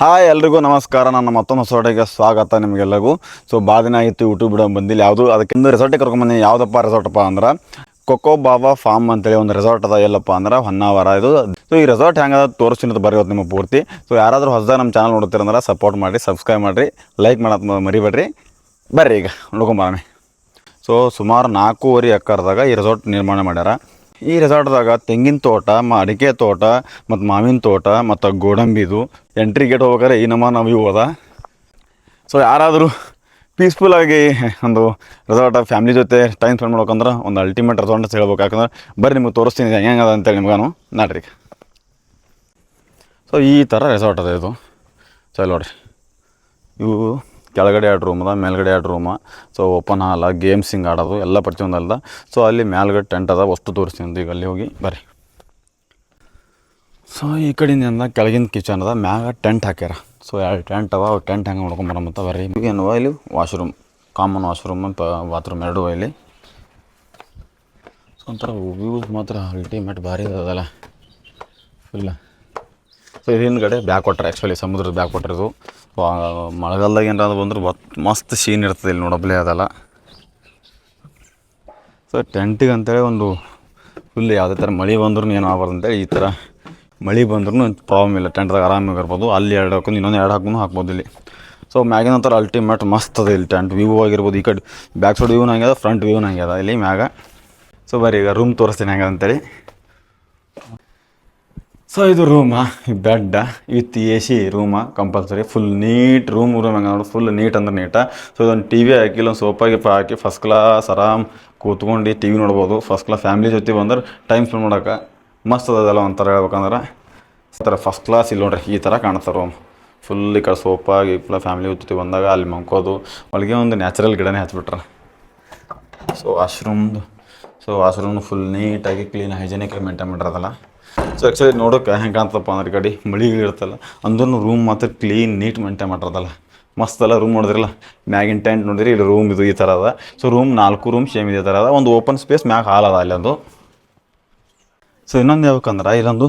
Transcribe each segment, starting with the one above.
Hi ಎಲ್ರಿಗೂ ನಮಸ್ಕಾರ. ನನ್ನ ಮತ್ತೊಂದು ರೆಸಾರ್ಟಿಗೆ ಸ್ವಾಗತ ನಿಮಗೆಲ್ಲರಿಗೂ. ಸೊ ಭಾಳ ದಿನ ಆಯಿತು ಯೂಟ್ಯೂಬ್ ಬಿಡೋ ಬಂದಿಲ್ಲ. ಯಾವುದು ಅದಕ್ಕಿಂತ ರೆಸಾರ್ಟಿಗೆ ಕರ್ಕೊಂಬಂದಿ ಯಾವುದಪ್ಪ ರೆಸಾರ್ಟಪ್ಪ ಅಂದ್ರೆ ಕೊಕೋ ಬಾಬಾ ಫಾರ್ಮ್ ಅಂತೇಳಿ ಒಂದು ರೆಸಾರ್ಟ್ ಅದ. ಎಲ್ಲಪ್ಪ ಅಂದ್ರೆ ಹೊನ್ನಾವರ ಇದು. ಸೊ ಈ ರೆಸಾರ್ಟ್ ಹೆಂಗದ ತೋರಿಸ್ತೀನಿ ಬರೆಯೋದು ಬರೀ ನಿಮ್ಮ ಪೂರ್ತಿ. ಸೊ ಯಾರಾದರೂ ಹೊಸದಾಗ ನಮ್ಮ ಚಾನಲ್ ನೋಡ್ತೀರಂದ್ರೆ ಸಪೋರ್ಟ್ ಮಾಡಿರಿ ಸಬ್ಸ್ಕ್ರೈಬ್ ಮಾಡಿರಿ ಲೈಕ್ ಮಾಡೋದು ಮರಿಬೇಡ್ರಿ. ಬರ್ರಿ ಈಗ ನೋಡ್ಕೊಂಬರೋಣ ಸೊ ಸುಮಾರು ನಾಲ್ಕೂವರೆ ಎಕರ್ದಾಗ ಈ ರೆಸಾರ್ಟ್ ನಿರ್ಮಾಣ ಮಾಡ್ಯಾರ. ಈ ರೆಸಾರ್ಟ್ದಾಗ ತೆಂಗಿನ ತೋಟ ಅಡಿಕೆ ತೋಟ ಮತ್ತು ಮಾವಿನ ತೋಟ ಮತ್ತು ಗೋಡಂಬಿದು ಎಂಟ್ರಿ ಗೇಟ್ ಹೋಗ್ಬೇಕಾದ್ರೆ ಈ ನಮ್ಮ ನಾವು ಇವು ಅದ. ಸೊ ಯಾರಾದರೂ ಪೀಸ್ಫುಲ್ಲಾಗಿ ಒಂದು ರೆಸಾರ್ಟ್ ಫ್ಯಾಮಿಲಿ ಜೊತೆ ಟೈಮ್ ಸ್ಪೆಂಡ್ ಮಾಡ್ಬೇಕಂದ್ರೆ ಒಂದು ಅಲ್ಟಿಮೇಟ್ ರೆಸಾರ್ಟ್ ಅಂತ ಹೇಳ್ಬೇಕು. ಯಾಕಂದ್ರೆ ಬರ್ರಿ ನಿಮಗೆ ತೋರಿಸ್ತೀನಿ ಹೆಂಗೆ ಹೆಂಗದ ಅಂತೇಳಿ ನಿಮ್ಗಾನು ನಾಡ್ರಿ ಸೊ ಈ ಥರ ರೆಸಾರ್ಟ್ ಅದ ಇದು. ಸೊ ನೋಡ್ರಿ. ಇವು ಕೆಳಗಡೆ ಎರಡು ರೂಮ್ ಅದ, ಮೇಲ್ಗಡೆ ಎರಡು ರೂಮ ಸೊ ಓಪನ್ ಹಾಲ ಹಿಂಗೆ ಆಡೋದು, ಎಲ್ಲ ಪ್ರತಿಯೊಂದು ಅಲ್ದ. ಸೊ ಅಲ್ಲಿ ಮೇಲ್ಗಡೆ ಟೆಂಟ್ ಅದ ವಸ್ತು ತೋರಿಸ್ತೀನಿ ಈಗ. ಅಲ್ಲಿ ಹೋಗಿ ಬರ್ರಿ. ಸೊ ಈ ಕಡೆಯಿಂದ ಕೆಳಗಿನ ಕಿಚನ್ ಅದ, ಮ್ಯಾಗ ಟೆಂಟ್ ಹಾಕ್ಯಾರ. ಸೊ ಎರಡು ಟೆಂಟ್ ಅವ ಅವು ಟೆಂಟ್ ಹೆಂಗೆ ನೋಡ್ಕೊಂಬರಮಂತ ಬರ್ರಿ. ಈಗೇನು ಇಲ್ಲಿ ವಾಶ್ರೂಮ್ ಕಾಮನ್ ವಾಶ್ರೂಮ್ ಬಾತ್ರೂಮ್ ಎರಡು ಇಲ್ಲಿ ಸೊ ಒಂಥರ ವ್ಯೂಸ್ ಮಾತ್ರ ಅಲ್ಟಿಮೇಟ್ ಭಾರಿ ಅದಲ್ಲ. ಫುಲ್ಲ ಸೊ ಇದು ಹಿಂದ್ಗಡೆ. ಬ್ಯಾಕ್ ಕೊಟ್ಟರೆ ಆ್ಯಕ್ಚುಲಿ ಸಮುದ್ರದ ಬ್ಯಾಕ್ ವಾಟರ್ ಇದು ಮಳೆಗಾಲದಾಗ ಏನಾದ್ರು ಬಂದ್ರೆ ಬತ್, ಮಸ್ತ್ ಸೀನ್ ಇರ್ತದೆ ಇಲ್ಲಿ ನೋಡಬ್ಲೇ ಅದಲ್ಲ. ಸೊ ಟೆಂಟಿಗೆ ಅಂತೇಳಿ ಒಂದು ಫುಲ್ ಯಾವುದೇ ಥರ ಮಳೆ ಬಂದ್ರೂ ಏನು ಆಗ್ಬಾರ್ದು ಅಂತೇಳಿ ಈ ಥರ ಮಳೆ ಬಂದ್ರೂ ಪ್ರಾಬ್ಲಮ್ ಇಲ್ಲ. ಟೆಂಟ್ದಾಗ ಆರಾಮಾಗಿ ಇರ್ಬೋದು. ಅಲ್ಲಿ ಎರಡು ಹಾಕೊಂಡು ಇನ್ನೊಂದು ಎರಡು ಹಾಕೊಂಡು ಹಾಕ್ಬೋದು ಇಲ್ಲಿ. ಸೊ ಮ್ಯಾಗಿನ ಒಂಥರ ಅಲ್ಟಿಮೇಟ್ ಮಸ್ತ್ ಅದ ಇಲ್ಲಿ ಟೆಂಟ್ ವ್ಯೂ ಆಗಿರ್ಬೋದು. ಈ ಕಡೆ ಬ್ಯಾಕ್ ಸೈಡ್ ವ್ಯೂನ ಹಂಗೆ ಅದ ಫ್ರಂಟ್ ವ್ಯೂನ ಹಂಗೆ ಅದ. ಇಲ್ಲಿ ಮ್ಯಾಗ. ಸೊ ಬರೀ ಈಗ ರೂಮ್ ತೋರಿಸ್ತೀನಿ ಹೆಂಗೆ ಅಂತೇಳಿ ಸೊ ಇದು room bed with A C room compulsory full neat room room ಹೆಂಗೆ ನೋಡಿ ಫುಲ್ ನೀಟ್ ಅಂದ್ರೆ ನೀಟ ಸೊ ಇದೊಂದು ಟಿ ವಿ ಹಾಕಿ, ಇಲ್ಲೊಂದು ಸೋಫಾ ಗಿಫಾ ಹಾಕಿ ಫಸ್ಟ್ ಕ್ಲಾಸ್ ಆರಾಮ್ ಕೂತ್ಕೊಂಡು ಟಿ ವಿ ನೋಡ್ಬೋದು. ಫಸ್ಟ್ ಕ್ಲಾಸ್ ಫ್ಯಾಮಿಲಿ ಜೊತೆ ಬಂದ್ರೆ ಟೈಮ್ ಸ್ಪೆಂಡ್ ಮಾಡೋಕೆ ಮಸ್ತ್ ಅದಲ್ಲ ಒಂಥರ ಹೇಳ್ಬೇಕಂದ್ರೆ. ಥರ ಫಸ್ಟ್ ಕ್ಲಾಸ್ ಇಲ್ಲಿ ನೋಡ್ರಿ, ಈ ಥರ ಕಾಣುತ್ತೆ ರೂಮ್ ಫುಲ್ ಈ ಕಡೆ ಸೋಫಾ ಗಿಫ್ಲ ಫ್ಯಾಮಿಲಿ ಜೊತೆ ಬಂದಾಗ ಅಲ್ಲಿ ಮಂಕೋದು ಒಳಗೆ ಒಂದು ನ್ಯಾಚುರಲ್ ಗಿಡನೇ ಹಚ್ಬಿಟ್ರೆ ಸೊ ವಾಶ್ರೂಮ್ದು ಸೊ ವಾಶ್ರೂಮ್ ಫುಲ್ ನೀಟಾಗಿ ಕ್ಲೀನ್ ಹೈಜೆನಿಕ್ ಮೇಂಟೈನ್ ಮಾಡಿರೋದಲ್ಲ. ಸೊ ಆ್ಯಕ್ಚುಲಿ ನೋಡೋಕೆ ಹೆಂಗೆ ಕಾಣ್ತಪ್ಪ ಅಂದ್ರೆ ಕಡೆ ಮಳಿ ಇರ್ತಲ್ಲ ಅಂದ್ರೂ ರೂಮ್ ಮಾತ್ರ ಕ್ಲೀನ್ ನೀಟ್ ಮೇಂಟೈನ್ ಮಾಡಿರೋದಲ್ಲ. ಮಸ್ತ್ ಅಲ್ಲ ರೂಮ್ ನೋಡಿದ್ರಲ್ಲ, ಮ್ಯಾಗಿನ ಟೆಂಟ್ ನೋಡಿದ್ರೆ ಇಲ್ಲಿ ರೂಮ್ ಇದು ಈ ಥರ ಅದ. ಸೊ ರೂಮ್ ನಾಲ್ಕು ರೂಮ್ ಸೇಮ್ ಇದೆ ಥರ ಅದ. ಒಂದು ಓಪನ್ ಸ್ಪೇಸ್ ಮ್ಯಾಗ ಹಾಲ್ ಅದ ಅಲ್ಲೊಂದು ಸೊ ಇನ್ನೊಂದು ಯಾವಕ್ಕಂದ್ರೆ ಇಲ್ಲೊಂದು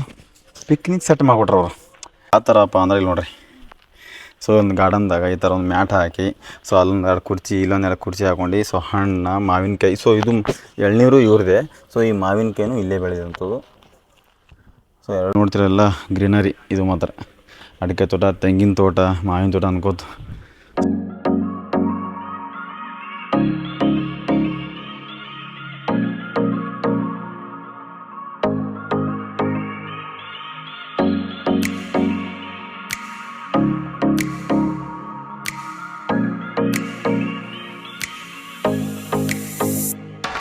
ಪಿಕ್ನಿಕ್ ಸೆಟ್ ಮಾಡಿಕೊಟ್ರು ಅವರು. ಆ ಥರಪ್ಪ ಅಂದ್ರೆ ಇಲ್ಲಿ ನೋಡ್ರಿ. ಸೊ ಒಂದು ಗಾರ್ಡನ್ದಾಗ ಈ ಥರ ಒಂದು ಮ್ಯಾಟ್ ಹಾಕಿ ಸೊ ಅಲ್ಲೊಂದು ಎರಡು ಕುರ್ಚಿ, ಇಲ್ಲೊಂದು ಎರಡು ಕುರ್ಚಿ ಹಾಕೊಂಡು ಸೊ ಹಣ್ಣು, ಮಾವಿನಕಾಯಿ ಸೊ ಇದು ಎಳ್ನೀರು ಇವ್ರದೇ. ಸೊ ಈ ಮಾವಿನಕಾಯಿನೂ ಇಲ್ಲೇ ಬೆಳೆದಂಥದ್ದು. ಸೊ ಎರಡು ನೋಡ್ತಿರಲ್ಲ ಗ್ರೀನರಿ, ಇದು ಮಾತ್ರ. ಅಡಿಕೆ ತೋಟ, ತೆಂಗಿನ ತೋಟ, ಮಾವಿನ ತೋಟ ಅನ್ಕೋತ.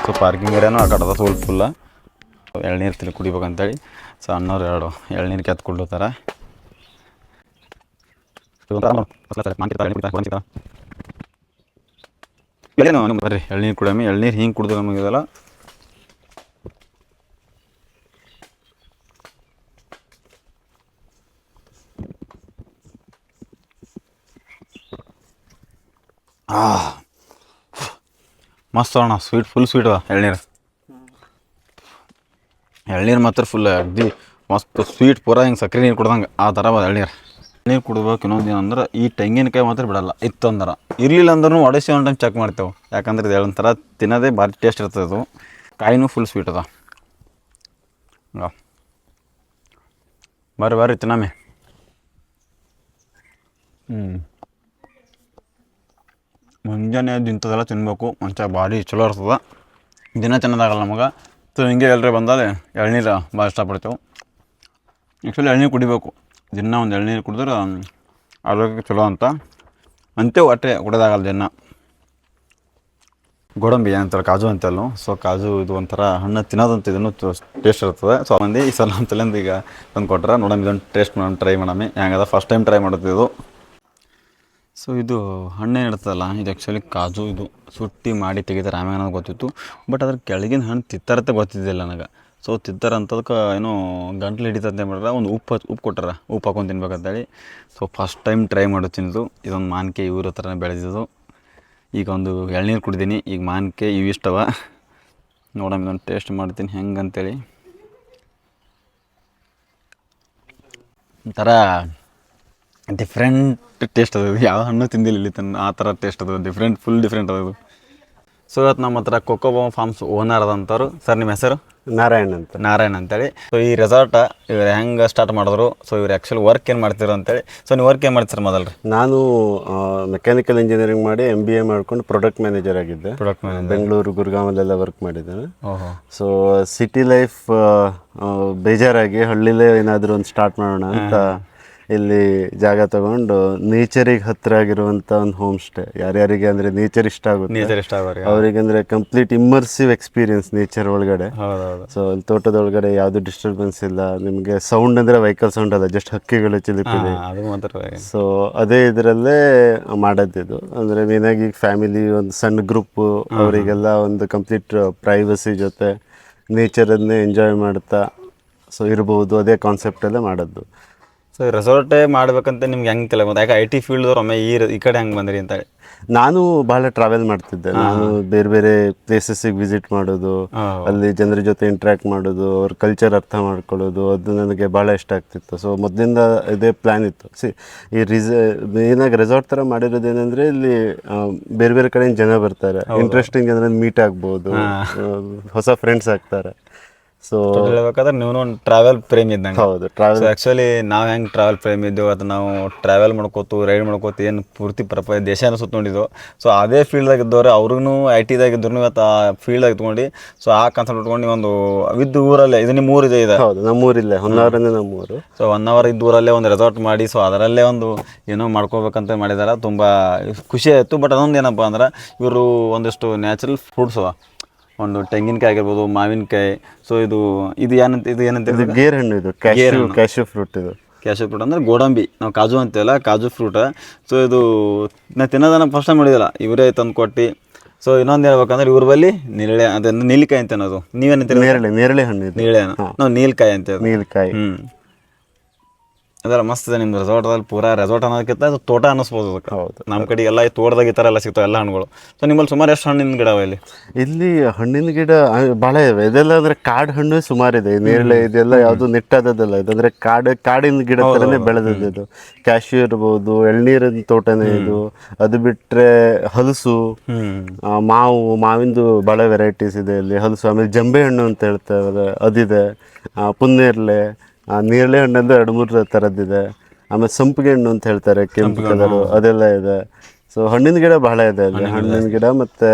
ಸೊ ಪಾರ್ಕಿಂಗ್ ಏರಿಯಾನು ಆ ಕಡದ ಸ್ವಲ್ಪ ಫುಲ್ಲ ಎಳ್ನೀರು ತಿಳಿ ಕುಡಿಬೇಕಂತೇಳಿ. ಸೊ ಅನ್ನೋರು ಎರಡು ಎಳ್ನೀರು ಕೆತ್ಕೊಳ್ತಾರ ಏನು ಬರ್ರಿ ಎಳ್ನೀರು ಕುಡಿಯಮ್ಮಿ ಎಳ್ನೀರು ಹಿಂಗೆ ಕುಡಿದು ನಮಗಿದಲ್ಲ ಮಸ್ತ್ ಅಣ್ಣ ಸ್ವೀಟ್ ಫುಲ್ ಸ್ವೀಟ್ ಎಳ್ನೀರು. ಎಳ್ನೀರು ಮಾತ್ರ ಫುಲ್ ಅಗ್ದಿ, ಮಸ್ತ್ ಸ್ವೀಟ್ ಪೂರ ಹಿಂಗೆ ಸಕ್ಕರೆ ನೀರು ಕುಡ್ದಂಗೆ. ಆ ಥರ ಬದ ಎಳ್ನೀರು. ಎಳ್ನೀರು ಕುಡ್ಬೇಕು ಇನ್ನೊಂದು ಏನಂದ್ರೆ ಈ ತೆಂಗಿನಕಾಯಿ ಮಾತ್ರ ಬಿಡಲ್ಲ ಇತ್ತಂದ್ರೆ ಇರಲಿಲ್ಲ ಅಂದ್ರೂ ಒಡಸಿ ಒಂದು ಟೈಮ್ ಚೆಕ್ ಮಾಡ್ತೇವೆ. ಯಾಕಂದ್ರೆ ಇದು ಒಂಥರ ತಿನ್ನೋದೇ ಭಾರಿ ಟೇಸ್ಟ್ ಇರ್ತದೆ ಅದು. ಕಾಯಿನೂ ಫುಲ್ ಸ್ವೀಟ್ ಅದ. ಬರ್ರಿ ಬರ್ರಿ, ತಿನ್ನಮ್ಮೆ. ಹ್ಞೂ ಮುಂಜಾನೆ ಅದು ತಿನ್ಬೇಕು. ಮಂಚ ಭಾರಿ ಚಲೋ ಇರ್ತದೆ. ದಿನ ತಿನ್ನೋದಾಗಲ್ಲ ನಮಗೆ. ಸೊ ಹಿಂಗೆ ಎಲ್ಲರೇ ಬಂದರೆ, ಎಳ್ನೀರು ಭಾಳ ಇಷ್ಟಪಡ್ತೇವೆ. ಆ್ಯಕ್ಚುಲಿ ಎಳ್ನೀರು ಕುಡಿಬೇಕು. ದಿನ ಒಂದು ಎಳ್ನೀರು ಕುಡಿದ್ರೆ ಆರೋಗ್ಯಕ್ಕೆ ಚಲೋ ಅಂತ. ಅಂತೇವು ಒಟ್ಟೆ ಕುಡಿದಾಗಲ್ಲ ದಿನ. ಗೋಡಂಬಿ ಏನಂತಾರೆ, ಕಾಜು ಅಂತಲ್ಲ. ಸೊ ಕಾಜು ಇದು ಒಂಥರ ಹಣ್ಣು ತಿನ್ನೋದಂತ ಇದನ್ನು ಟೇಸ್ಟ್ ಇರ್ತದೆ. ಸೊ ಮಂದಿ ಈ ಸಲ ಅಂತಲಿಂದ ಈಗ ತಂದು ಕೊಟ್ರೆ ನೋಡಮ್ ಇದೊಂದು ಟೇಸ್ಟ್ ಮಾಡೋಣ ಟ್ರೈ ಮಾಡಮ್ಮಿ ಹೆಂಗದ? ಫಸ್ಟ್ ಟೈಮ್ ಟ್ರೈ ಮಾಡುತ್ತೆ ಇದು. ಸೊ ಇದು ಹಣ್ಣೇನು ಇರ್ತದಲ್ಲ, ಇದು ಆ್ಯಕ್ಚುಲಿ ಕಾಜು, ಇದು ಸುಟ್ಟಿ ಮಾಡಿ ತೆಗಿತಾರೆ ಆಮ್ಯಾಗ ನನಗೆ ಗೊತ್ತಿತ್ತು. ಬಟ್ ಅದ್ರ ಕೆಳಗಿನ ಹಣ್ಣು ತಿತ್ತಾರತ್ತೆ ಗೊತ್ತಿದ್ದಿಲ್ಲ ನನಗೆ. ಸೊ ತಿತ್ತಾರ ಅಂತದಕ್ಕೆ ಏನೋ ಗಂಟ್ಲು ಹಿಡಿತಂತೆ ಮಾಡ್ರೆ ಒಂದು ಉಪ್ಪು ಉಪ್ಪು ಕೊಟ್ಟಾರ. ಉಪ್ಪು ಹಾಕೊಂಡು ತಿನ್ಬೇಕಂತೇಳಿ ಸೊ ಫಸ್ಟ್ ಟೈಮ್ ಟ್ರೈ ಮಾಡೋ ತಿನ್ನೋದು ಇದೊಂದು ಮಾನ್ಕೆ ಇವ್ರ ಹತ್ರ ಬೆಳೆದಿದ್ದು. ಈಗ ಒಂದು ಎಳ್ನೀರು ಕುಡಿದೀನಿ. ಈಗ ಮಾನ್ಕೆ ಇವು ಇಷ್ಟವ. ನೋಡೋಣ ಇದೊಂದು ಟೇಸ್ಟ್ ಮಾಡ್ತೀನಿ ಹೆಂಗೆ ಅಂತೇಳಿ ಒಂಥರ ಡಿಫ್ರೆಂಟ್ ಟೇಸ್ಟ್ ಅದ. ಯಾವ ಹಣ್ಣು ತಿಂದಿಲ್ಲ ಇಲ್ಲಿ ತನ್ನ ಆ ಥರ ಟೇಸ್ಟ್ ಅದ. ಡಿಫ್ರೆಂಟ್ ಫುಲ್ ಡಿಫ್ರೆಂಟ್ ಅದ. ಸೊ ಇವತ್ತು ನಮ್ಮ ಹತ್ರ ಕೊಕೋಬೋ ಫಾರ್ಮ್ಸ್ ಓನರ್ ಅದಂತವ್ರು ಸರ್ ನಿಮ್ಮ ಹೆಸರು? ನಾರಾಯಣ್ ಅಂತ. ನಾರಾಯಣ್ ಅಂತೇಳಿ. ಸೊ ಈ ರೆಸಾರ್ಟ ಇವ್ರು ಹೆಂಗೆ ಸ್ಟಾರ್ಟ್ ಮಾಡಿದ್ರು? ಸೊ ಇವ್ರು ಆ್ಯಕ್ಚುಲಿ ವರ್ಕ್ ಏನು ಮಾಡ್ತೀರ ಅಂತೇಳಿ. ಸೊ ನೀವು ವರ್ಕ್ ಏನು ಮಾಡ್ತೀರ ಮೊದಲು ರೀ ನಾನು ಮೆಕ್ಯಾನಿಕಲ್ ಇಂಜಿನಿಯರಿಂಗ್ ಮಾಡಿ ಎಂ ಬಿ ಎ ಮಾಡ್ಕೊಂಡು ಪ್ರೊಡಕ್ಟ್ ಮ್ಯಾನೇಜರ್ ಆಗಿದ್ದೆ. ಪ್ರೊಡಕ್ಟ್ ಮ್ಯಾನೇಜರ್ ಬೆಂಗಳೂರು ಗುರುಗಾಮಲ್ಲೆಲ್ಲ ವರ್ಕ್ ಮಾಡಿದ್ದೇನೆ. ಸೊ ಸಿಟಿ ಲೈಫ್ ಬೇಜಾರಾಗಿ ಹಳ್ಳಿಲೇ ಏನಾದರೂ ಒಂದು ಸ್ಟಾರ್ಟ್ ಮಾಡೋಣ ಅಂತ ಇಲ್ಲಿ ಜಾಗ ತಗೊಂಡು ನೇಚರಿಗೆ ಹತ್ರ ಆಗಿರುವಂಥ ಒಂದು ಹೋಮ್ ಸ್ಟೇ ಯಾರ್ಯಾರಿಗೆ ಅಂದರೆ ನೇಚರ್ ಇಷ್ಟ ಆಗುತ್ತೆ. ನೇಚರ್ ಇಷ್ಟ ಅವರಿಗೆ ಅಂದರೆ ಕಂಪ್ಲೀಟ್ ಇಮ್ಮರ್ಸಿವ್ ಎಕ್ಸ್ಪೀರಿಯನ್ಸ್ ನೇಚರ್ ಒಳಗಡೆ. ಸೊ ಇಲ್ಲಿ ತೋಟದೊಳಗಡೆ ಯಾವುದು ಡಿಸ್ಟರ್ಬೆನ್ಸ್ ಇಲ್ಲ. ನಿಮಗೆ ಸೌಂಡ್ ಅಂದರೆ ವೆಹಿಕಲ್ ಸೌಂಡ್ ಅಲ್ಲ ಜಸ್ಟ್ ಹಕ್ಕಿಗಳು ಚಿಲಿಪಿದೆ ಸೊ ಅದೇ ಇದರಲ್ಲೇ ಮಾಡೋದಿದು ಅಂದರೆ ಮೇನಾಗಿ ಫ್ಯಾಮಿಲಿ ಒಂದು ಸಣ್ಣ ಗ್ರೂಪ್ ಅವರಿಗೆಲ್ಲ ಒಂದು ಕಂಪ್ಲೀಟ್ ಪ್ರೈವಸಿ ಜೊತೆ ನೇಚರನ್ನೇ ಎಂಜಾಯ್ ಮಾಡ್ತಾ ಸೊ ಇರ್ಬೋದು ಅದೇ ಕಾನ್ಸೆಪ್ಟಲ್ಲೇ ಮಾಡೋದು ಸೊ ರೆಸಾರ್ಟೇ ಮಾಡ್ಬೇಕಂತ ನಿಮ್ಗೆ ಹೆಂಗೆ ತಲೆ ಬಂತು ಯಾಕೆ ಐ ಟಿ ಫೀಲ್ಡ್ದವ್ರು ಒಮ್ಮೆ ಈ ಈ ಕಡೆ ಹೆಂಗೆ ಬಂದ್ರಿ ಅಂತ? ನಾನು ಬಹಳ ಟ್ರಾವೆಲ್ ಮಾಡ್ತಿದ್ದೆ. ನಾನು ಬೇರೆ ಬೇರೆ ಪ್ಲೇಸಸ್ಸಿಗೆ ವಿಸಿಟ್ ಮಾಡೋದು ಅಲ್ಲಿ ಜನರ ಜೊತೆ ಇಂಟ್ರ್ಯಾಕ್ಟ್ ಮಾಡೋದು ಅವ್ರ ಕಲ್ಚರ್ ಅರ್ಥ ಮಾಡ್ಕೊಳ್ಳೋದು ಅದು ನನಗೆ ಭಾಳ ಇಷ್ಟ ಆಗ್ತಿತ್ತು. ಸೊ ಮೊದಲಿಂದ ಇದೇ ಪ್ಲ್ಯಾನ್ ಇತ್ತು. ಸಿ ಈ ರಿಸ ಏನಾಗಿ ರೆಸಾರ್ಟ್ ಥರ ಮಾಡಿರೋದೇನೆಂದರೆ ಇಲ್ಲಿ ಬೇರೆ ಬೇರೆ ಕಡೆಯಿಂದ ಜನ ಬರ್ತಾರೆ. ಇಂಟ್ರೆಸ್ಟಿಂಗ್ ಅಂದ್ರೆ ಮೀಟ್ ಆಗ್ಬೋದು. ಹೊಸ ಫ್ರೆಂಡ್ಸ್ ಆಗ್ತಾರೆ. ಸೊ ಹೇಳ್ಬೇಕಾದ್ರೆ ನೀವು ಒಂದು ಟ್ರಾವೆಲ್ ಪ್ರೇಮ್ ಇದ್ದಂಗೆ. ಹೌದು ಟ್ರಾವೆಲ್ ಸೊ ಆ್ಯಕ್ಚುಲಿ ನಾವು ಹೆಂಗೆ ಟ್ರಾವೆಲ್ ಪ್ರೇಮ್ ಇದ್ದೇವೆ ಅದು ನಾವು ಟ್ರಾವೆಲ್ ಮಾಡ್ಕೋತು ರೈಡ್ ಮಾಡ್ಕೋತು ಏನು ಪೂರ್ತಿ ಪ್ರಪ ದೇಶನ ಸುತ್ತಕೊಂಡಿದ್ದು ಸೊ ಅದೇ ಫೀಲ್ಡ್ದಾಗ ಇದ್ದವ್ರು ಅವ್ರಿಗೂ ಐ ಟಿದಾಗ ಇದ್ರು ಇವತ್ತು ಆ ಫೀಲ್ಡ್ದಾಗ ಇಟ್ಕೊಂಡು ಸೊ ಆ ಕಾನ್ಸೆಪ್ಟ್ ಇಟ್ಕೊಂಡು ಒಂದು ವಿದ್ ಊರಲ್ಲೇ ಇದು ನಿಮ್ಮ ಊರಿದೆ ಇದೆ ಹೌದು ನಮ್ಮ ಊರಿಲ್ಲೇ ಒನ್ ಅವರಿಂದ ನಮ್ಮ ಊರು ಸೊ ಒನ್ ಅವರ್ ಇದ್ದ ಊರಲ್ಲೇ ಒಂದು ರೆಸಾರ್ಟ್ ಮಾಡಿ ಸೊ ಅದರಲ್ಲೇ ಒಂದು ಏನೋ ಮಾಡ್ಕೋಬೇಕಂತ ಮಾಡಿದಾರೆ ತುಂಬ ಖುಷಿ ಆಯಿತು. ಬಟ್ ಅದೊಂದು ಏನಪ್ಪ ಅಂದ್ರೆ ಇವರು ಒಂದಿಷ್ಟು ನ್ಯಾಚುರಲ್ ಫ್ರೂಟ್ಸ್ ಅವ. ಒಂದು ತೆಂಗಿನಕಾಯಿ ಆಗಿರ್ಬೋದು ಮಾವಿನಕಾಯಿ. ಸೊ ಇದು ಇದು ಏನಂತ ಇದು ಏನಂತ ಇದು ಗೇರ್ ಹಣ್ಣು ಇದು. ಗೇರ್ ಕ್ಯಾಶ್ಯೂ ಫ್ರೂಟ್ ಇದು. ಕ್ಯಾಶು ಫ್ರೂಟ್ ಅಂದ್ರೆ ಗೋಡಂಬಿ. ನಾವು ಕಾಜು ಅಂತೀವಲ್ಲ ಕಾಜು ಫ್ರೂಟ್ ಸೊ ಇದು ನಾ ತಿನ್ನೋದನ್ನ ಫಸ್ಟ್ ಟೈಮ್ ಮಾಡಿದಿಲ್ಲ. ಇವರೇ ತಂದು ಕೊಟ್ಟು. ಸೊ ಇನ್ನೊಂದು ಹೇಳ್ಬೇಕಂದ್ರೆ ಇವ್ರ ಬಲ್ಲಿ ನೇರಳೆ ಅದನ್ನು ನೀಲಿಕಾಯಿ ಅಂತ ಅನ್ನೋದು. ನೀವೇನಂತೀರಿ? ನೇರಳೆ ನೇರಳೆ ಹಣ್ಣು ಇದು. ನೇರಳೆ ನಾವು ನೀಲ್ಕಾಯಿ ಅಂತ ನೀಲಕಾಯಿ. ಹ್ಞೂ ಅದೆಲ್ಲ ಮಸ್ತ್ ಇದೆ ನಿಮ್ದು ರೆಸಾರ್ಟಲ್ಲಿ ಪೂರಾ ರೆಸಾರ್ಟ್ ಅನ್ನೋದಕ್ಕಿಂತ ಅದು ತೋಟ ಅನ್ನಿಸ್ಬೋದು ಅದಕ್ಕೆ. ಹೌದು. ನಮ್ಮ ಕಡೆ ಎಲ್ಲ ಈ ತೋಟದಾಗ ಈ ಥರ ಎಲ್ಲ ಸಿಗ್ತಾವೆ ಎಲ್ಲ ಹಣ್ಣುಗಳು. ಸೊ ನಿಮ್ಮಲ್ಲಿ ಸುಮಾರು ಎಷ್ಟು ಹಣ್ಣಿನ ಗಿಡ ಅವ ಇಲ್ಲಿ? ಇಲ್ಲಿ ಹಣ್ಣಿನ ಗಿಡ ಭಾಳ ಇವೆ. ಇದೆಲ್ಲ ಅಂದರೆ ಕಾಡು ಹಣ್ಣು ಸುಮಾರಿದೆ ಇದೆ. ನೇರಳೆ ಇದೆಲ್ಲ ಯಾವುದು ನೆಟ್ಟಾದದಲ್ಲ ಇದಂದ್ರೆ ಕಾಡು ಕಾಡಿನ ಗಿಡ ಥರನೇ ಬೆಳೆದದ್ದು ಇದು. ಕ್ಯಾಶ್ಯೂ ಇರ್ಬೋದು ಎಳ್ನೀರಿನ ತೋಟನೇ ಇದು. ಅದು ಬಿಟ್ಟರೆ ಹಲಸು ಮಾವು ಮಾವಿಂದು ಭಾಳ ವೆರೈಟೀಸ್ ಇದೆ ಇಲ್ಲಿ. ಹಲಸು ಆಮೇಲೆ ಜಂಬೆ ಹಣ್ಣು ಅಂತ ಹೇಳ್ತಾರೆ. ಅದಿದೆ. ಪುನ್ನೇರ್ಲೆ ಆ, ನೇರಳೆ ಹಣ್ಣು ಅಂದ್ರೆ ಎರಡು ಮೂರು ಥರದ್ದಿದೆ ಆಮೇಲೆ ಸಂಪಿಗೆ ಹಣ್ಣು ಅಂತ ಹೇಳ್ತಾರೆ ಕೆಂಪು ಕಲರು ಅದೆಲ್ಲ ಇದೆ. ಸೊ ಹಣ್ಣಿನ ಗಿಡ ಬಹಳ ಇದೆ ಅಲ್ಲಿ. ಹಣ್ಣಿನ ಗಿಡ ಮತ್ತೆ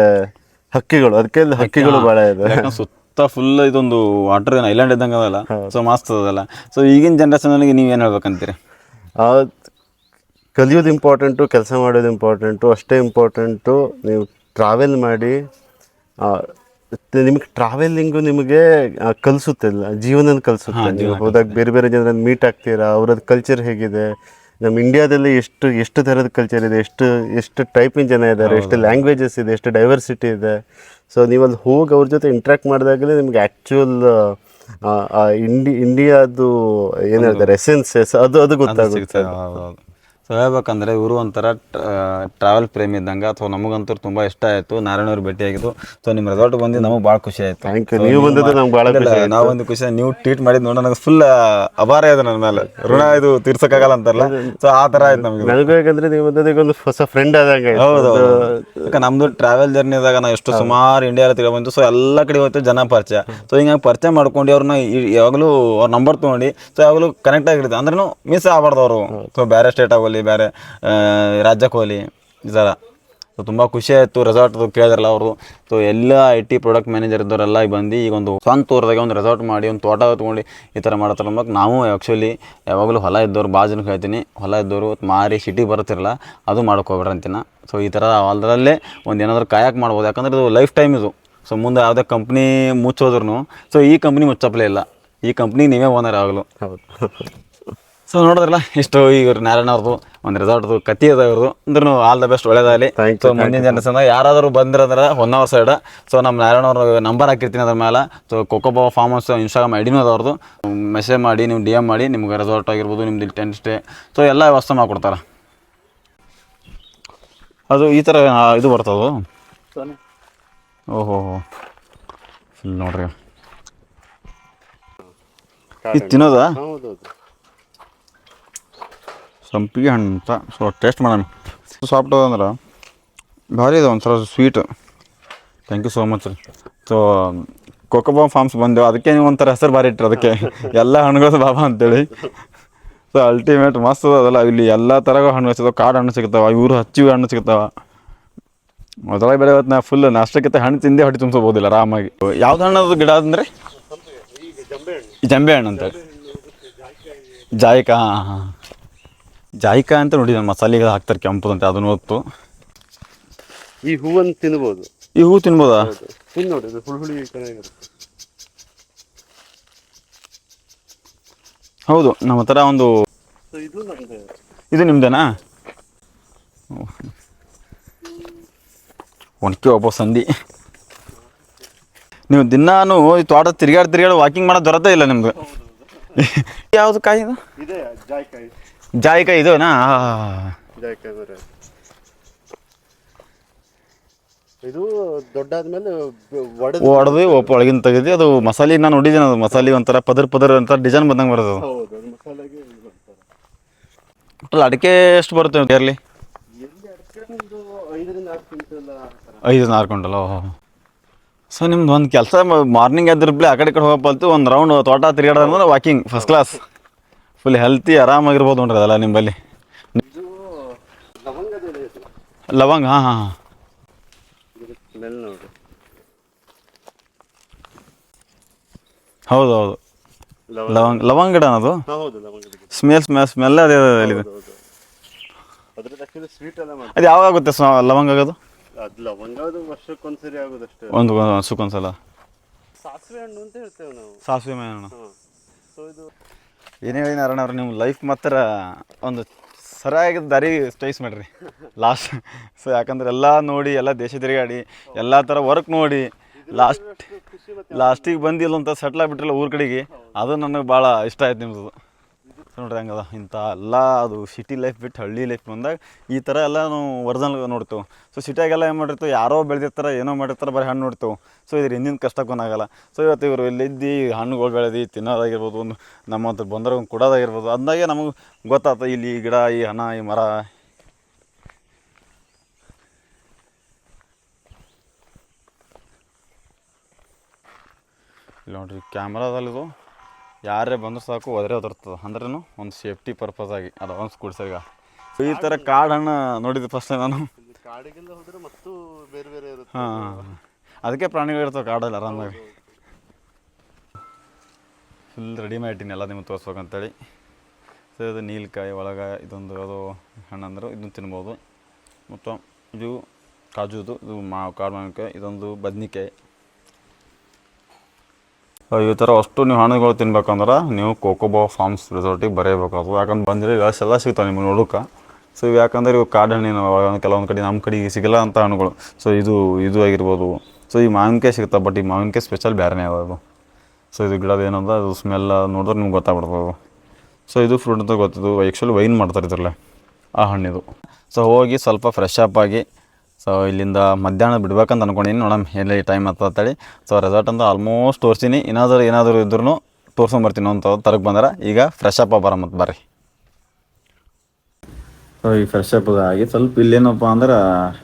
ಹಕ್ಕಿಗಳು ಅದಕ್ಕೆ ಇಲ್ಲಿ ಹಕ್ಕಿಗಳು ಬಹಳ ಇದೆ. ಯಾಕಂದ್ರೆ ಸುತ್ತ ಫುಲ್ ಇದೊಂದು ವಾಟರ್ ಐಲ್ಯಾಂಡ್ ಇದ್ದಂಗೆ ಅದಲ್ಲ. ಸೊ ಮಸ್ತ್ ಅದಲ್ಲ. ಸೊ ಈಗಿನ ಜನರೇಷನ್ಗೆ ನೀವು ಏನು ಹೇಳ್ಬೇಕಂತೀರಿ? ಆ, ಕಲಿಯೋದು ಇಂಪಾರ್ಟೆಂಟು ಕೆಲಸ ಮಾಡೋದು ಇಂಪಾರ್ಟೆಂಟು ಅಷ್ಟೇ ಇಂಪಾರ್ಟೆಂಟು ನೀವು ಟ್ರಾವೆಲ್ ಮಾಡಿ ನಿಮಗೆ ಟ್ರಾವೆಲಿಂಗು ನಿಮಗೆ ಕಲಿಸುತ್ತೆ ಜೀವನ ಕಲಿಸುತ್ತೆ. ನೀವು ಹೋದಾಗ ಬೇರೆ ಬೇರೆ ಜನರನ್ನು ಮೀಟ್ ಆಗ್ತೀರಾ ಅವ್ರದ್ದು ಕಲ್ಚರ್ ಹೇಗಿದೆ? ನಮ್ಮ ಇಂಡಿಯಾದಲ್ಲಿ ಎಷ್ಟು ಎಷ್ಟು ಥರದ ಕಲ್ಚರ್ ಇದೆ ಎಷ್ಟು ಎಷ್ಟು ಟೈಪಿನ ಜನ ಇದ್ದಾರೆ ಎಷ್ಟು ಲ್ಯಾಂಗ್ವೇಜಸ್ ಇದೆ ಎಷ್ಟು ಡೈವರ್ಸಿಟಿ ಇದೆ. ಸೊ ನೀವು ಅಲ್ಲಿ ಹೋಗಿ ಅವ್ರ ಜೊತೆ ಇಂಟ್ರ್ಯಾಕ್ಟ್ ಮಾಡಿದಾಗಲೇ ನಿಮ್ಗೆ ಆ್ಯಕ್ಚುಯಲ್ ಇಂಡಿ ಇಂಡಿಯಾದು ಏನು ಹೇಳ್ತಾರೆ ಎಸೆನ್ಸಸ್ ಅದು ಅದು ಗೊತ್ತಾಗುತ್ತೆ. ಸೊ ಹೇಳ್ಬೇಕಂದ್ರೆ ಇವರು ಒಂಥರ ಟ್ರಾವೆಲ್ ಪ್ರೇಮಿ ಇದ್ದಂಗೆ ಅಥವಾ ನಮಗಂತೂ ತುಂಬ ಇಷ್ಟ ಆಯಿತು ಭೇಟಿ ಆಗಿದ್ದು ಸೊ ನಿಮ್ಮ ರೆಸಾರ್ಟ್ ಬಂದು ನಮಗೆ ಭಾಳ ಖುಷಿ ಆಯಿತು. ನೀವು ಬಂದಿದ್ದು ನಮ್ಗೆ ಭಾಳ. ನಾವು ಒಂದು ಖುಷಿ ನೀವು ಟ್ರೀಟ್ ಮಾಡಿದ್ ನೋಡಿ ನನಗೆ ಫುಲ್ ಅಭಾರ ಇದೆ ನನ್ನ ಮೇಲೆ. ಋಣ ಇದು ತೀರ್ಸಕ್ಕಾಗಲ್ಲ ಅಂತಾರಲ್ಲ? ಸೊ ಆ ಥರ ಆಯ್ತು ನಮಗೆ. ನನಗೂ ಯಾಕಂದ್ರೆ ನೀವು ಬಂದದ್ದು ಒಂದು ಹೊಸ ಫ್ರೆಂಡ್ ಆದಂಗೆ. ಹೌದು ಯಾಕೆ ನಮ್ದು ಟ್ರಾವೆಲ್ ಜರ್ನಿ ಜರ್ನಿದಾಗ ನಾವು ಎಷ್ಟು ಸುಮಾರು ಇಂಡಿಯಾ ತಿರುಗಿ ಬಂತು ಸೊ ಎಲ್ಲ ಕಡೆ ಹೋಯ್ತು ಜನ ಪರಿಚಯ. ಸೊ ಹಿಂಗಾಗಿ ಪರಿಚಯ ಮಾಡ್ಕೊಂಡು ಅವ್ರನ್ನ ಯಾವಾಗಲೂ ಅವ್ರ ನಂಬರ್ ತೊಗೊಂಡು ಸೊ ಯಾವಾಗಲೂ ಕನೆಕ್ಟ್ ಆಗಿರುತ್ತೆ. ಅಂದ್ರೂ ಮಿಸ್ ಆಗಬಾರ್ದು ಅವರು. ಸೊ ಬೇರೆ ಸ್ಟೇಟ್ ಆಗೋಲಿ ಬೇರೆ ರಾಜ್ಯಕ್ಕೆ ಹೋಗಲಿ ಈ ಸೊ, ತುಂಬ ಖುಷಿ ಆಯಿತು ರೆಸಾರ್ಟ್ ಕೇಳಿದ್ರಲ್ಲ ಅವರು. ಸೊ ಎಲ್ಲ ಐ ಟಿ ಪ್ರಾಡಕ್ಟ್ ಮ್ಯಾನೇಜರ್ ಇದ್ದವರೆಲ್ಲ ಬಂದು ಈಗ ಒಂದು ಸ್ವಂತ ಊರದಾಗೆ ಒಂದು ರೆಸಾರ್ಟ್ ಮಾಡಿ, ಒಂದು ತೋಟ ತೊಗೊಂಡು ಈ ಥರ ಮಾಡ್ತಾರೆ ಅಂಬಕ್ಕೆ ನಾವು ಆ್ಯಕ್ಚುಲಿ ಯಾವಾಗಲೂ ಹೊಲ ಇದ್ದವ್ರು ಭಾಳ ಜನಕ್ಕೆ ಹೇಳ್ತೀನಿ, ಹೊಲ ಇದ್ದವರು ಮಾರಿ ಸಿಟಿ ಬರ್ತಿರಲ್ಲ ಅದು ಮಾಡ್ಕೋಬೇಡ್ರಿ ಅಂತಿನ. ಸೊ ಈ ಥರ ಹೊಲದಲ್ಲೇ ಒಂದು ಏನಾದರೂ ಕಾಯಕ್ ಮಾಡ್ಬೋದು. ಯಾಕಂದ್ರೆ ಇದು ಲೈಫ್ ಟೈಮ್ ಇದು. ಸೊ ಮುಂದೆ ಯಾವುದೇ ಕಂಪ್ನಿ ಮುಚ್ಚೋದ್ರೂ ಸೊ ಈ ಕಂಪ್ನಿ ಮುಚ್ಚಪ್ಪಲೇ ಇಲ್ಲ. ಈ ಕಂಪ್ನಿ ನೀವೇ ಓನರ್ ಆಗಲು. ಹೌದು. ಸೊ ನೋಡಿದ್ರಲ್ಲ ಇಷ್ಟು ಈಗ ನಾರಾಯಣ ಅವ್ರದ್ದು ಒಂದು ರೆಸಾರ್ಟ್ದು ಕತ್ತಿ ಅದ ಇವ್ರದ್ದು. ಅಂದ್ರೂ ಆಲ್ ದ ಬೆಸ್ಟ್ ಒಳ್ಳೇದಾಗಲಿ. ಸೊ ಮುಂದಿನ ಜನರೇಷನ್ ಯಾರಾದರೂ ಬಂದಿರಂದ್ರೆ ಒನ್ ಅವರ್ ಸೈಡ್ ಸೊ ನಮ್ಮ ನಾರಾಯಣ ಅವ್ರ ನಂಬರ್ ಹಾಕಿರ್ತೀನಿ ಅದ್ರ ಮೇಲೆ so Kokoba farm house Instagram ಐಡಿನೂ ಅದ ಅವ್ರದ್ದು ಮೆಸೇಜ್ ಮಾಡಿ ನೀವು ಡಿ ಎಂ ಮಾಡಿ ನಿಮ್ಗೆ ರೆಸಾರ್ಟ್ ಆಗಿರ್ಬೋದು ನಿಮ್ದು ಇಲ್ಲಿ ಟೆಂಟ್ ಸ್ಟೇ ಸೊ ಎಲ್ಲ ವ್ಯವಸ್ಥೆ ಮಾಡಿಕೊಡ್ತಾರೆ. ಅದು ಈ ಥರ ಇದು ಬರ್ತದು ಓಹೋ ಫುಲ್ ನೋಡ್ರಿ. ಇದು ತಿನ್ನೋದಾ? ಸಂಪಿಗೆ ಹಣ್ಣು ಅಂತ. ಸೊ ಟೇಸ್ಟ್ ಮಾಡೋಣ. ಸಾಫ್ಟ್ ಅಂದ್ರೆ ಭಾರಿ ಇದೆ ಒಂಥರ sweet thank you so much ರೀ. ಸೊ ಕೊಕೊಬಾ ಫಾರ್ಮ್ಸ್ ಬಂದೆವು. ಅದಕ್ಕೆ ನೀವು ಒಂಥರ ಹೆಸರು ಭಾರಿ ಇಟ್ಟರು ಅದಕ್ಕೆ. ಎಲ್ಲ ಹಣ್ಣುಗಳು ಬಾಬಾ ಅಂತೇಳಿ. ಸೊ ಅಲ್ಟಿಮೇಟ್ ಮಸ್ತ್ ಅದಲ್ಲ. ಇಲ್ಲಿ ಎಲ್ಲ ಥರ ಹಣ್ಣು ಸಿಗ್ತಾವೆ. ಕಾಡು ಹಣ್ಣು ಸಿಗ್ತಾವೆ ಇವರು ಹಚ್ಚಿ ಹಣ್ಣು ಸಿಗ್ತಾವೆ. ಮೊದಲ ಬೆಳೆ ಇವತ್ತು ನಾ ಫುಲ್ ನಾಷ್ಟಕ್ಕಿಂತ ಹಣ್ಣು ತಿಂದೇ ಹೊಟ್ಟೆ ತುಂಬಿಸಬಹುದಿಲ್ಲ ಆರಾಮಾಗಿ. ಯಾವ್ದು ಹಣ್ಣದು ಗಿಡ ಅಂದ್ರೆ ಜಂಬೆ ಹಣ್ಣು. ಅಂತೇಳಿ ಜಾಯಿಕಾ ಹಾಂ ಹಾಂ. ಜಾಯಿಕಾ ಅಂತ ನೋಡಿ ನಾನು ಮಸಾಲೆಗೆ ಹಾಕ್ತಾರೆ ಕೆಂಪು ಅಂತ ಅದನ್ನು ಹೊತ್ತು. ಈ ಹೂವನ್ನು ತಿನ್ಬೋದು. ಈ ಹೂ ತಿನ್ಬೋದಾ? ತಿನ್ ನೋಡಿ ಇದು ಹುಳಿ ಹುಳಿ ಚೆನ್ನಾಗಿರುತ್ತೆ. ಹೌದು ನಮ್ಮ ಹತ್ರ ಒಂದು ಇದು ನಮ್ದು. ಇದು ನಿಮ್ದೇನಾ? ಒಣಕೆ ಒಬ್ಬ ಸಂಧಿ. ನೀವು ದಿನಾನು ಈ ತೋಟ ತಿರ್ಗಾಡಿ ತಿರ್ಗಾಡಿ ವಾಕಿಂಗ್ ಮಾಡೋದು ದೊರತ ಇಲ್ಲ ನಿಮ್ದು ಯಾವುದು ಕಾಯಿ ಇದು? ಇದೆ ಜಾಯ್ಕಾಯಿ. ಜಾಯಿಕಾಯಿ ಇದುನಾ ಜಾಯ್ಕಾಯಿ ಮರ ಇದು ದೊಡ್ಡಾದ್ಮೇಲೆ ಒಡೆದು ಒಡೆದು ಒಳಗಿನ ತೆಗೆದು ಅದು ಮಸಾಲೆ ನಾನು ನೋಡಿದ್ದೀನಿ ಅದು ಮಸಾಲೆ ಒಂಥರ ಪದರ್ ಪದರ್ ಅಂತ ಡಿಸೈನ್ ಬಂದಂಗೆ ಬರೋದು ಹೌದು ಮಸಾಲೆಗೆ ಟೋಟಲ್ ಅಡಿಕೆ ಎಷ್ಟು ಬರುತ್ತೆ ಇಯರ್ಲಿ? ಎಲ್ಲಿ ಅಡ್ಕೊಂಡು ಐದರಿಂದ ಆರು ಕ್ವಿಂಟಲ್ ಆ ಥರ? ಐದು ಆರು ಕ್ವಿಂಟಲ್ ಓಹ್. ಸೊ ನಿಮ್ದು ಒಂದು ಕೆಲಸ ಮಾರ್ನಿಂಗ್ ಎದ್ದಿರ್ಬ್ಲಿ ಆ ಕಡೆ ಕಡೆ ಹೋಗಪ್ಪಲ್ತು ಒಂದು ರೌಂಡ್ ತೋಟ ತಿರುಗಾಡೋದಂದ್ರೆ walking first class full healthy ಆರಾಮಾಗಿರ್ಬೋದು ನೋಡ್ರಿ ಅದಲ್ಲ ಎಲೆ ಲವಂಗ ಹಾಂ ಹಾಂ ಹಾಂ. ಹೌದು ಹೌದು. ಲವಂಗ. ಲವಂಗ ಗಿಡ ಅದು? ಸ್ಮೆಲ್ ಸ್ಮೆಲ್ ಸ್ಮೆಲ್ ಅದೇ ಮಾಡಿ ಅದು ಯಾವಾಗ ಆಗುತ್ತೆ ಲವಂಗ ಆಗೋದು? ಅದು ಲವಂಗ ಅದು ವರ್ಷಕ್ಕೊಂದ್ಸರಿ ಆಗೋದಷ್ಟೇ ಒಂದು ವರ್ಷಕ್ಕೊಂದ್ಸಲ ಸಾಸಿವೆ ಹಣ್ಣು ಅಂತ ಹೇಳ್ತೇವೆ ನಾವು. ಸಾಸಿವೆ ಹಣ್ಣು. ಏನೇ ಹೇಳಿ ನಾರಾಯಣ ಅವ್ರ ನಿಮ್ಮ ಲೈಫ್ ಮಾತ್ರ ಒಂದು ಸರಿಯಾಗಿ ದಾರಿ ಸ್ಟೈಸ್ ಮಾಡ್ರಿ ಲಾಸ್ಟ್ ಸೊ ಯಾಕಂದ್ರೆ ಎಲ್ಲ ನೋಡಿ, ಎಲ್ಲ ದೇಶ ತಿರುಗಾಡಿ ಎಲ್ಲ ಥರ ವರ್ಕ್ ನೋಡಿ ಲಾಸ್ಟ್ ಲಾಸ್ಟಿಗೆ ಬಂದಿಲ್ಲ ಅಂತ ಸೆಟ್ಲ್ ಆಗಿಬಿಟ್ರಲ್ಲ ಊರ ಕಡೆಗೆ, ಅದು ನನಗೆ ಭಾಳ ಇಷ್ಟ ಆಯ್ತು ನಿಮ್ಮದು ನೋಡ್ರಿ ಹಂಗದ ಇಂಥ ಎಲ್ಲ ಅದು ಸಿಟಿ ಲೈಫ್ ಬಿಟ್ಟು ಹಳ್ಳಿ ಲೈಫ್ ಬಂದಾಗ ಈ ಥರ ಎಲ್ಲ ನಾವು ಒರಿಜಿನಲ್ ನೋಡ್ತೇವೆ. ಸೊ ಸಿಟಿಯಾಗೆಲ್ಲ ಏನು ಮಾಡಿರ್ತೇವೆ, ಯಾರೋ ಬೆಳೆದಿರ್ತಾರೆ, ಏನೋ ಮಾಡಿರ್ತಾರೆ, ಬರೀ ಹಣ್ಣು ನೋಡ್ತೇವೆ. ಸೊ ಇದ್ರ ಹಿಂದಿನ ಕಷ್ಟಕ್ಕೊನಾಗಲ್ಲ ಸೊ ಇವತ್ತು ಇವರು ಇಲ್ಲಿದ್ದು ಹಣ್ಣುಗಳು ಬೆಳೆದು, ತಿನ್ನೋದಾಗಿರ್ಬೋದು, ಒಂದು ನಮ್ಮಂತ ಬಂದ್ರೆ ಒಂದು ಕೊಡೋದಾಗಿರ್ಬೋದು, ಅಂದಾಗೆ ನಮಗೆ ಗೊತ್ತಾಗ್ತದೆ ಇಲ್ಲಿ ಗಿಡ, ಈ ಹಣ, ಈ ಮರ. ಇಲ್ಲಿ ನೋಡ್ರಿ ಕ್ಯಾಮ್ರಾದಲ್ಲಿದು ಯಾರೇ ಬಂದರೂ ಸಾಕು ಒದರೆ ಒದರ್ತದೆ. ಅಂದ್ರೂ ಒಂದು ಸೇಫ್ಟಿ ಪರ್ಪಸ್ ಆಗಿ ಅದು ಒಂದು ಕೂಡ್ಸಾಗ ಈ ಥರ ಕಾಡು ಹಣ್ಣು ನೋಡಿದ್ದು ಫಸ್ಟ್ ನಾನು. ಕಾಡಿಗೆಲ್ಲ ಹೋದ್ರೆ ಮತ್ತು ಬೇರೆ ಬೇರೆ ಇರುತ್ತೆ. ಹಾಂ ಅದಕ್ಕೆ ಪ್ರಾಣಿಗಳು ಇರ್ತವೆ ಕಾಡಲ್ಲಿ ಆರಾಮಾಗಿ. ಫುಲ್ ರೆಡಿ ಮಾಡಿಟ್ಟಿನಿ ಎಲ್ಲ ನಿಮ್ಗೆ ತೋರಿಸ್ಬೇಕಂತೇಳಿ. ಸೊ ಇದು ನೀಲ್ಕಾಯಿ ಒಳಗೆ ಇದೊಂದು ಅದು ಹಣ್ಣು ಅಂದ್ರೆ ಇದನ್ನು ತಿನ್ಬೋದು. ಮತ್ತು ಇದು ಕಾಜುದು ಇದು ಮಾ ಕಾಡು ಮಾವಿನಕಾಯಿ ಇದೊಂದು ಬದ್ನಿಕಾಯಿ. ಈ ಥರ ಅಷ್ಟು ನೀವು ಹಣ್ಣುಗಳು ತಿನ್ಬೇಕಂದ್ರೆ ನೀವು ಕೋಕೋಬಾ ಫಾರ್ಮ್ಸ್ ರೆಸಾರ್ಟಿಗೆ ಬರೆಯಬೇಕಾಗ್ತದೆ. ಯಾಕಂದ್ರೆ ಬಂದರೆ ಎಲ್ಲ ಸಿಗ್ತಾವೆ ನಿಮಗೆ ನೋಡೋಕೆ. ಸೊ ಇವು ಯಾಕಂದ್ರೆ ಇವು ಕಾಡು ಹಣ್ಣಿನ ಕೆಲವೊಂದು ಕಡೆ ನಮ್ಮ ಕಡೆಗೆ ಸಿಗಲ್ಲ ಅಂತ ಹಣ್ಣುಗಳು. ಸೊ ಇದು ಇದು ಆಗಿರ್ಬೋದು. ಸೊ ಈ ಮಾವಿನಕಾಯಿ ಸಿಗ್ತಾವೆ ಬಟ್ ಈ ಮಾವಿನಕಾಯಿ ಸ್ಪೆಷಲ್ ಬೇರೆನೇ ಅದು ಸೊ ಇದು ಗಿಡದ ಏನಂದ್ರೆ ಅದು ಸ್ಮೆಲ್ ನೋಡಿದ್ರೆ ನಿಮ್ಗೆ ಗೊತ್ತಾಗ್ಬಿಡ್ತದೆ ಸೊ ಇದು ಫ್ರೂಟ್ ಅಂತ ಗೊತ್ತಿದ್ದು ಆ್ಯಕ್ಚುಲಿ ವೈನ್ ಮಾಡ್ತಾರೆ ಇದರಲ್ಲೇ, ಆ ಹಣ್ಣಿದು. ಸೊ ಹೋಗಿ ಸ್ವಲ್ಪ ಫ್ರೆಶ್ ಅಪ್ ಆಗಿ ಸೊ ಇಲ್ಲಿಂದ ಮಧ್ಯಾಹ್ನ ಬಿಡ್ಬೇಕಂತ ಅನ್ಕೊಂಡಿನಿ. ನೋಡಮ್, ಎಲ್ಲಿ ಟೈಮ್ ಅಂತೇಳಿ. ಸೊ ರೆಸಾರ್ಟ್ ಅಂತ ಆಲ್ಮೋಸ್ಟ್ ತೋರಿಸ್ತೀನಿ. ಏನಾದರೂ ಏನಾದರೂ ಇದ್ರೂ ತೋರ್ಸ್ಕೊಂಬರ್ತೀನಿ ಅಂತ ತರಕ್ಕೆ ಬಂದ್ರೆ. ಈಗ ಫ್ರೆಶ್ ಅಪ್ ಬರ ಮತ್ತು ಬರ್ರಿ. ಸೊ ಈ ಫ್ರೆಶ್ ಅಪ್ ಆಗಿ ಸ್ವಲ್ಪ ಇಲ್ಲೇನಪ್ಪ ಅಂದ್ರೆ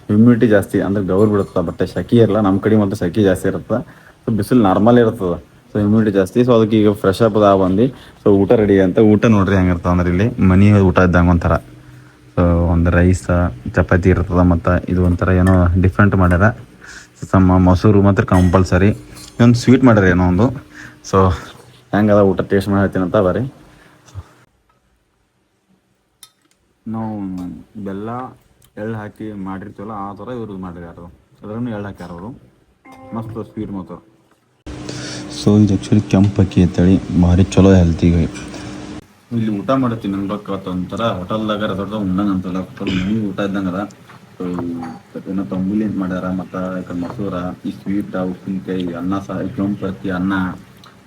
ಹ್ಯೂಮಿಡಿಟಿ ಜಾಸ್ತಿ, ಅಂದ್ರೆ ಗೌರ್ ಬಿಡುತ್ತೆ ಬಟ್ ಸೆಕೆ ಇರಲ್ಲ ನಮ್ಮ ಕಡೆ ಮತ್ತು ಸೆಕೆ ಜಾಸ್ತಿ ಇರುತ್ತೆ. ಸೊ ಬಿಸಿಲು ನಾರ್ಮಲ್ ಇರ್ತದೆ ಸೊ ಹ್ಯೂಮಿಡಿಟಿ ಜಾಸ್ತಿ. ಸೊ ಅದಕ್ಕೆ ಈಗ ಫ್ರೆಶ್ ಅಪ್ ಬಂದು. ಸೊ ಊಟ ರೆಡಿ ಅಂತ, ಊಟ ನೋಡ್ರಿ ಹೆಂಗಿರ್ತದೆ ಅಂದ್ರೆ ಇಲ್ಲಿ. ಮನಿ ಊಟ ಇದ್ದಂಗೆ ಒಂಥರ. ಒಂದು ರೈಸ್ ಚಪಾತಿ ಇರ್ತದೆ ಮತ್ತು ಇದು ಒಂಥರ ಏನೋ ಡಿಫ್ರೆಂಟ್ ಮಾಡ್ಯಾರ. ಸಮ ಮೊಸರು ಮಾತ್ರ ಕಂಪಲ್ಸರಿ ಇದೊಂದು ಸ್ವೀಟ್ ಮಾಡ್ಯಾರ ಏನೋ ಒಂದು. ಸೊ ಹೆಂಗದ ಊಟ ಟೇಸ್ಟ್ ಮಾಡಿ ಅಂತ ಬರ್ರಿ. ನಾವು ಬೆಲ್ಲ ಎಳ್ಳು ಹಾಕಿ ಮಾಡಿರ್ತೀವಲ್ಲ ಆ ಥರ ಇವರು ಮಾಡಿರ್ಯಾರ ಅದರನ್ನು ಎಳ್ಳು ಹಾಕ್ಯಾರ ಅವರು. ಮಸ್ತ್ ಸ್ವೀಟ್ ಮಾತ್ರ. ಸೊ ಇದು ಆ್ಯಕ್ಚುಲಿ ಕೆಂಪಕ್ಕಿ ಅಂತೇಳಿ ಭಾರಿ ಚಲೋ ಹೆಲ್ತಿಗೆ ಇಲ್ಲಿ ಊಟ ಮಾಡ್ತೀನಿ ಅನ್ಬೇಕಾತ ಒಂಥರ ಹೋಟೆಲ್ದಾಗ ದೊಡ್ಡ ಉಣ್ಣಂಗ ಅಂತಲ್ಲ ಮನಿ ಊಟ ಇದ್ದಂಗದ ಏನೋ ತಂಬುಲಿ ಅಂತ ಮಾಡ್ಯಾರ, ಮತ್ತ ಕಡೆ ಮಸೂರ, ಈ ಸ್ವೀಟ್ ಉಪ್ಪಿನಕಾಯಿ, ಅನ್ನ ಸಹ ಪ್ರತಿ ಅನ್ನ,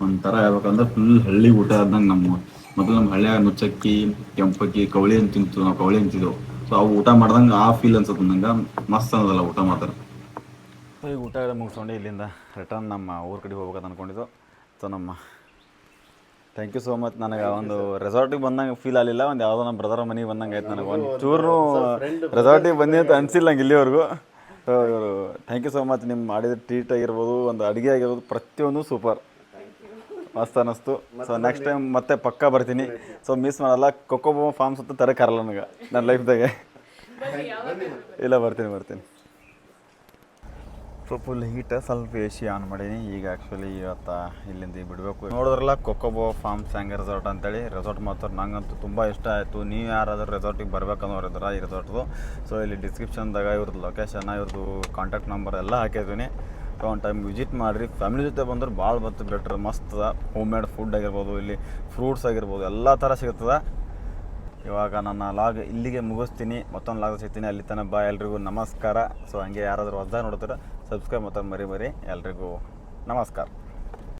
ಒಂಥರ ಹೇಳ್ಬೇಕಂದ್ರೆ ಫುಲ್ ಹಳ್ಳಿ ಊಟ ಆದಂಗೆ ನಮ್ಮ ಮೊದಲು ನಮ್ಮ ಹಳ್ಳಿಯಾಗ ನುಚ್ಚಕ್ಕಿ, ಕೆಂಪಕ್ಕಿ, ಕವಳಿ ಅಂತ ತಿಂತು ನಾವು, ಕವಳಿ ಅಂತಿದ್ದೆವು ಸೊ ಅವು ಊಟ ಮಾಡ್ದಂಗೆ ಆ ಫೀಲ್ ಅನ್ಸುತ್ತೆ ನಂಗೆ, ಮಸ್ತ್ ಅನ್ನೋದಲ್ಲ ಊಟ ಮಾಡ್ತಾರೆ. ಸೊ ಈಗ ಊಟ ಎಲ್ಲ ಮುಗಿಸ್ಕೊಂಡು ಇಲ್ಲಿಂದ ರಿಟರ್ನ್ ನಮ್ಮ ಊರ ಕಡೆ ಹೋಗ್ಬೇಕಂತ ಅಂದ್ಕೊಂಡಿದ್ದು ಸೊ ನಮ್ಮ ಥ್ಯಾಂಕ್ ಯು ಸೋ ಮಚ್ ನನಗೆ ಒಂದು ರೆಸಾರ್ಟಿಗೆ ಬಂದಂಗೆ ಫೀಲ್ ಆಗಲಿಲ್ಲ. ಒಂದು ಯಾವುದೋ ನಮ್ಮ ಬ್ರದರ್ ಮನೆಗೆ ಬಂದಂಗೆ ಆಯ್ತು ನನಗೆ. ಒಂದು ಚೂರು ರೆಸಾರ್ಟಿಗೆ ಬಂದಿ ಅಂತ ಅನಿಸಿಲ್ಲ ನಂಗೆ ಇಲ್ಲಿವರೆಗೂ. ಸೊ ಇವರು ಥ್ಯಾಂಕ್ ಯು ಸೋ ಮಚ್ ನಿಮ್ಮ ಮಾಡಿದ ಟ್ರೀಟ್ ಆಗಿರ್ಬೋದು ಒಂದು ಅಡುಗೆ ಆಗಿರ್ಬೋದು ಪ್ರತಿಯೊಂದು ಸೂಪರ್ ಮಸ್ತ್ ಅನ್ನಿಸ್ತು. ಸೊ ನೆಕ್ಸ್ಟ್ ಟೈಮ್ ಮತ್ತೆ ಪಕ್ಕ ಬರ್ತೀನಿ. ಸೊ ಮಿಸ್ ಮಾಡಲ್ಲ. ಕೊಕ್ಕೊಬೊ ಫಾರ್ಮ್ಸ್ ಅಂತ ತರಕಾರಲ್ಲ ನನಗೆ. ನನ್ನ ಲೈಫ್ದಾಗೆ ಇಲ್ಲ ಬರ್ತೀನಿ ಬರ್ತೀನಿ. ಸೊ ಫುಲ್ ಹೀಟ್ ಸ್ವಲ್ಪ ಎ ಸಿ ಆನ್ ಮಾಡೀನಿ. ಈಗ ಆ್ಯಕ್ಚುಲಿ ಇವತ್ತು ಇಲ್ಲಿಂದ ಬಿಡಬೇಕು. ನೋಡಿದ್ರಲ್ಲ ಕೊಕೊಬೋ ಫಾರ್ಮ್ ಸ್ಯಾಂಗ್ ರೆಸಾರ್ಟ್ ಅಂತೇಳಿ. ರೆಸಾರ್ಟ್ ಮಾತ್ರ ನಂಗಂತೂ ತುಂಬ ಇಷ್ಟ ಆಯಿತು. ನೀವು ಯಾರಾದರೂ ರೆಸಾರ್ಟಿಗೆ ಬರಬೇಕನ್ನೋರಿದ್ರೆ ಈ ರೆಸಾರ್ಟ್ದು ಸೊ ಇಲ್ಲಿ ಡಿಸ್ಕ್ರಿಪ್ಷನ್ದಾಗ ಇವ್ರದ್ದು ಲೊಕೇಶನ್ ಇವ್ರದ್ದು ಕಾಂಟ್ಯಾಕ್ಟ್ ನಂಬರ್ ಎಲ್ಲ ಹಾಕಿದ್ದೀನಿ ಸೊ ಒಂದು ಟೈಮ್ ವಿಸಿಟ್ ಮಾಡಿರಿ. ಫ್ಯಾಮಿಲಿ ಜೊತೆ ಬಂದ್ರೆ ಭಾಳ ಬತ್ತು ಬೆಟ್ರ್ ಮಸ್ತ್ ಹೋಮ್ ಮೇಡ್ ಫುಡ್ ಆಗಿರ್ಬೋದು, ಇಲ್ಲಿ ಫ್ರೂಟ್ಸ್ ಆಗಿರ್ಬೋದು, ಎಲ್ಲ ಥರ ಸಿಗ್ತದೆ. ಇವಾಗ ನನ್ನ ಲಾಗ್ ಇಲ್ಲಿಗೆ ಮುಗಿಸ್ತೀನಿ. ಮತ್ತೊಂದು ಲಾಗ್ ಸಿಗ್ತೀನಿ. ಅಲ್ಲಿ ತನಕ ಬಾ ಎಲ್ರಿಗೂ ನಮಸ್ಕಾರ. ಸೊ ಹಂಗೆ ಯಾರಾದರೂ ಹೊಸ ನೋಡ್ತಾರೆ ಸಬ್ಸ್ಕ್ರೈಬ್ ಮತ್ತು ಮರಿ ಮರಿ ಎಲ್ರಿಗೂ ನಮಸ್ಕಾರ.